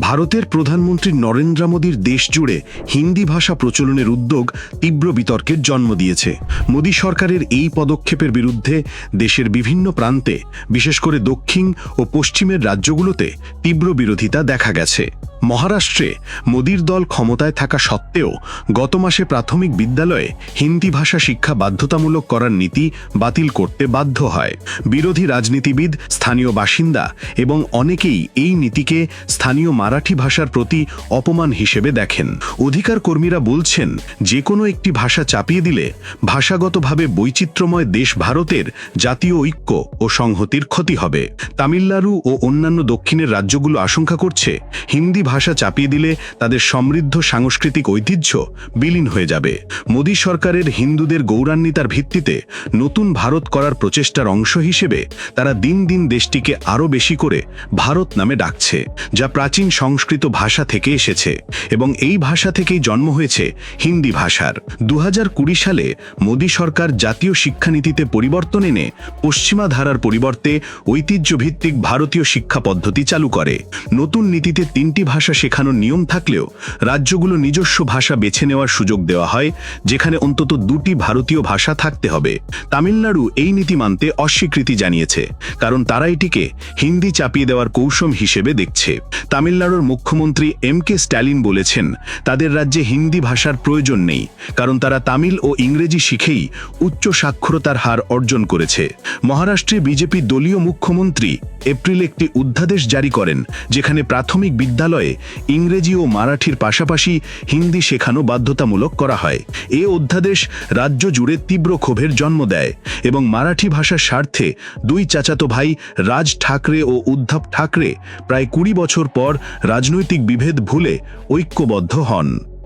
ভারতের প্রধানমন্ত্রী নরেন্দ্র মোদীর দেশ জুড়ে হিন্দি ভাষা প্রচলনের উদ্যোগ তীব্র বিতর্কের জন্ম দিয়েছে। মোদী সরকারের এই পদক্ষেপের বিরুদ্ধে দেশের বিভিন্ন প্রান্তে, বিশেষ করে দক্ষিণ ও পশ্চিমের রাজ্যগুলোতে তীব্র বিরোধিতা দেখা গেছে। মহারাষ্ট্রে মোদীর দল ক্ষমতায় থাকা সত্ত্বেও গত মাসে প্রাথমিক বিদ্যালয়ে হিন্দি ভাষা শিক্ষা বাধ্যতামূলক করার নীতি বাতিল করতে বাধ্য হয়। বিরোধী রাজনীতিবিদ, স্থানীয় বাসিন্দা এবং অনেকেই এই নীতিকে স্থানীয় মারাঠি ভাষার প্রতি অপমান হিসেবে দেখেন। অধিকার কর্মীরা বলছেন যে কোনো একটি ভাষা চাপিয়ে দিলে ভাষাগতভাবে বৈচিত্র্যময় দেশ ভারতের জাতীয় ঐক্য ও সংহতির ক্ষতি হবে। তামিলনাড়ু ও অন্যান্য দক্ষিণের রাজ্যগুলো আশঙ্কা করছে, হিন্দি ভাষা চাপিয়ে দিলে তাদের সমৃদ্ধ সাংস্কৃতিক ঐতিহ্য বিলীন হয়ে যাবে। মোদী সরকারের হিন্দুদের গৌরান্বিতার ভিত্তিতে নতুন ভারত করার প্রচেষ্টার অংশ হিসেবে তারা দিন দিন দেশটিকে আরও বেশি করে ভারত নামে ডাকছে, যা প্রাচীন সংস্কৃত ভাষা থেকে এসেছে এবং এই ভাষা থেকেই জন্ম হয়েছে হিন্দি ভাষার। দু হাজার কুড়ি সালে মোদী সরকার জাতীয় শিক্ষানীতিতে পরিবর্তন এনে পশ্চিমা ধারার পরিবর্তে ঐতিহ্যভিত্তিক ভারতীয় শিক্ষা পদ্ধতি চালু করে। নতুন নীতিতে তিনটি ভাষা শেখানোর নিয়ম থাকলেও রাজ্যগুলো নিজস্ব ভাষা বেছে নেওয়ার সুযোগ দেওয়া হয়, যেখানে অন্তত দুটি ভারতীয় ভাষা থাকতে হবে। তামিলনাড়ু এই নীতি মানতে অস্বীকৃতি জানিয়েছে, কারণ তারা এটিকে হিন্দি চাপিয়ে দেওয়ার কৌশল হিসেবে দেখছে। তামিলনাড়ুর মুখ্যমন্ত্রী এম কে স্ট্যালিন বলেছেন, তাদের রাজ্যে হিন্দি ভাষার প্রয়োজন নেই, কারণ তারা তামিল ও ইংরেজি শিখেই উচ্চ সাক্ষরতার হার অর্জন করেছে। মহারাষ্ট্রে বিজেপি দলীয় মুখ্যমন্ত্রী এপ্রিল একটি অধ্যাদেশ জারি করেন, যেখানে প্রাথমিক ইংরেজি ও মারাঠির পাশাপাশি হিন্দি শেখানো বাধ্যতামূলক করা হয়। এ অধ্যাদেশ রাজ্য জুড়ে তীব্র ক্ষোভের জন্ম দেয় এবং মারাঠি ভাষার স্বার্থে দুই চাচাতো ভাই রাজ ঠাকরে ও উদ্ধব ঠাকরে প্রায় কুড়ি বছর পর রাজনৈতিক বিভেদ ভুলে ঐক্যবদ্ধ হন।